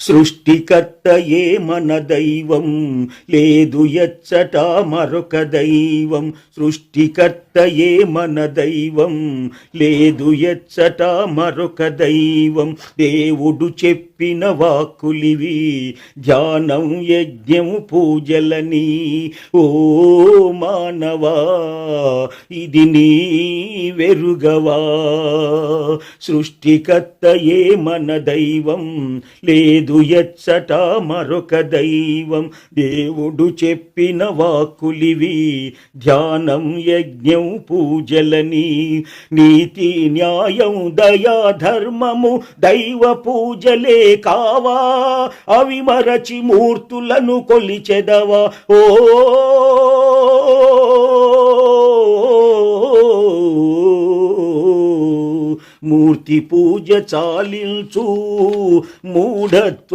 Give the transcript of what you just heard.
సృష్టికర్తయే మన దైవం లేదు ఎచ్చట మరొక దైవం. సృష్టికర్తయే మన దైవం లేదు ఎచ్చట మరొక దైవం. దేవుడు చెప్పిన వాక్కులివి ధ్యానం యజ్ఞం పూజలని. ఓ మానవా ఇది నీ వెరుగవా. సృష్టికర్తయే మన దైవం లేదు లేదు ఎచ్చట మరొక దైవం దేవుడు చెప్పిన వాక్కులివి ధ్యానం యజ్ఞం పూజలని నీతి న్యాయం దయా ధర్మము దైవ పూజలే కావా. అవి మరచి మూర్తులను కొలిచెదవా. ఓ మూర్తి పూజ చాలించు. మూఢత్వ